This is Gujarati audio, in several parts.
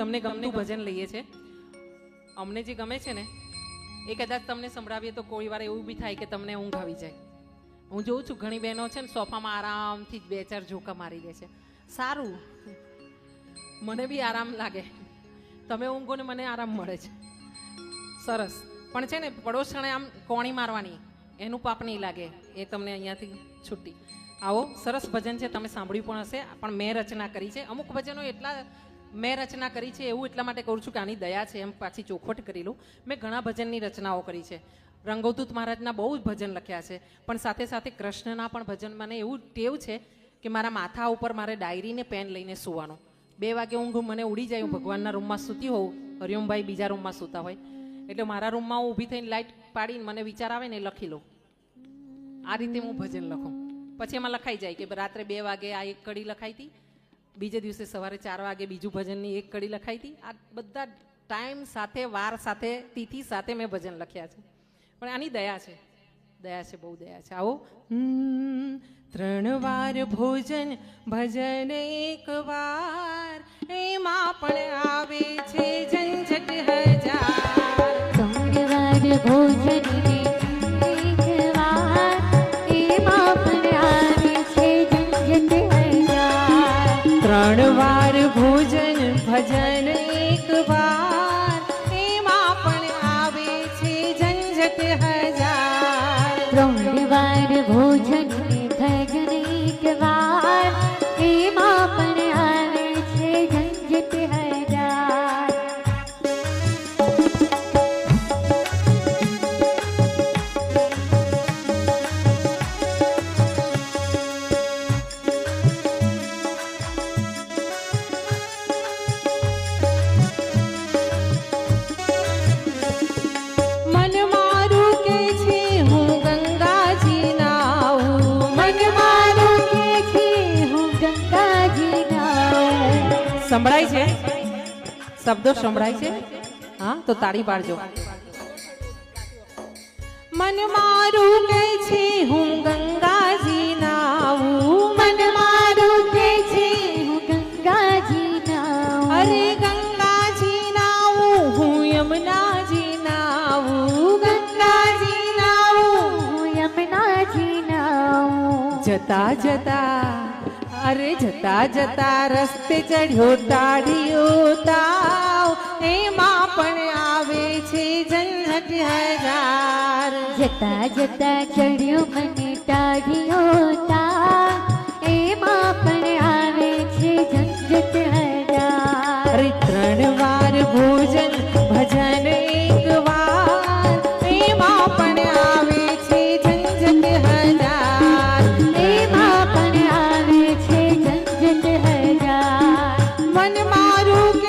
તમને ગમતું ભજન લઈએ છે. અમને જે ગમે છે ને, એ કદાચ તમને સંભળાવીએ તો કોઈ વાર એવું બી થાય કે તમને ઊંઘ આવી જાય. હું જોઉં છું, ઘણી બહેનો છે ને સોફામાં આરામથી બે ચાર ઝોકા મારી દે છે. સારું. મને બી આરામ લાગે. તમે ઊંઘો ને મને આરામ મળે છે. સરસ. પણ છે ને, પડોશણે આમ કોણી મારવાની, એનું પાપ નહીં લાગે. એ તમને અહીંયાથી છૂટી. આવો, સરસ ભજન છે. તમે સાંભળ્યું પણ હશે, પણ મેં રચના કરી છે. અમુક ભજનો એટલા મેં રચના કરી છે એવું એટલા માટે કહું છું કે આની દયા છે એમ પાછી ચોખવટ કરી લઉં. મેં ઘણા ભજનની રચનાઓ કરી છે. રંગોદૂત મહારાજના બહુ જ ભજન લખ્યા છે. પણ સાથે સાથે કૃષ્ણના પણ ભજન મને એવું ટેવ છે કે મારા માથા ઉપર મારે ડાયરીને પેન લઈને સૂવાનું. બે વાગે ઊંઘ, મને ઉડી જાય હું ભગવાનના રૂમમાં સૂતી હોઉં. હરિઓમભાઈ બીજા રૂમમાં સૂતા હોય. એટલે મારા રૂમમાં હું ઊભી થઈને લાઇટ પાડીને મને વિચાર આવે ને લખી લઉં. આ રીતે હું ભજન લખું. પછી એમાં લખાઈ જાય કે રાત્રે બે વાગે આ એક કડી લખાઈ હતી. બીજે દિવસે સવારે ચાર વાગે બીજું ભજનની એક કડી લખાઈ હતી. આ બધા ટાઈમ સાથે વાર સાથે તિથિ સાથે મેં ભજન લખ્યા છે. પણ આની દયા છે. દયા છે બહુ દયા છે. આવો. હમ, ત્રણ વાર ભોજન ભજન એક વાર. એમાં પણ આવે છે ઝંઝટ હજાર. ત્રણ વાર એકવાર સંભળાય છે? શબ્દો સંભળાય છે? હા તો તાળી પાડજો મન મારું કે છે હું ગંગાજી નાવું મન મારું કે છે હું ગંગાજી નાવું અરે ગંગાજી નાવું હું યમુનાજી નાવું ગંગાજી નાવું હું યમુનાજી નાવું જતા જતા અરે જતા જતા રસ્તે ચડ્યો ટાઢિયો તાવ. એમાં પણ આવે છે જન્નત હજાર. જતા જતા ચઢ્યો મને ટાઢિયો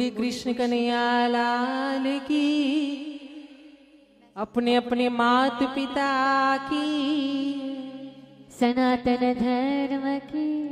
कृष्ण कन्हैया लाल की अपने अपने मात पिता की सनातन धर्म की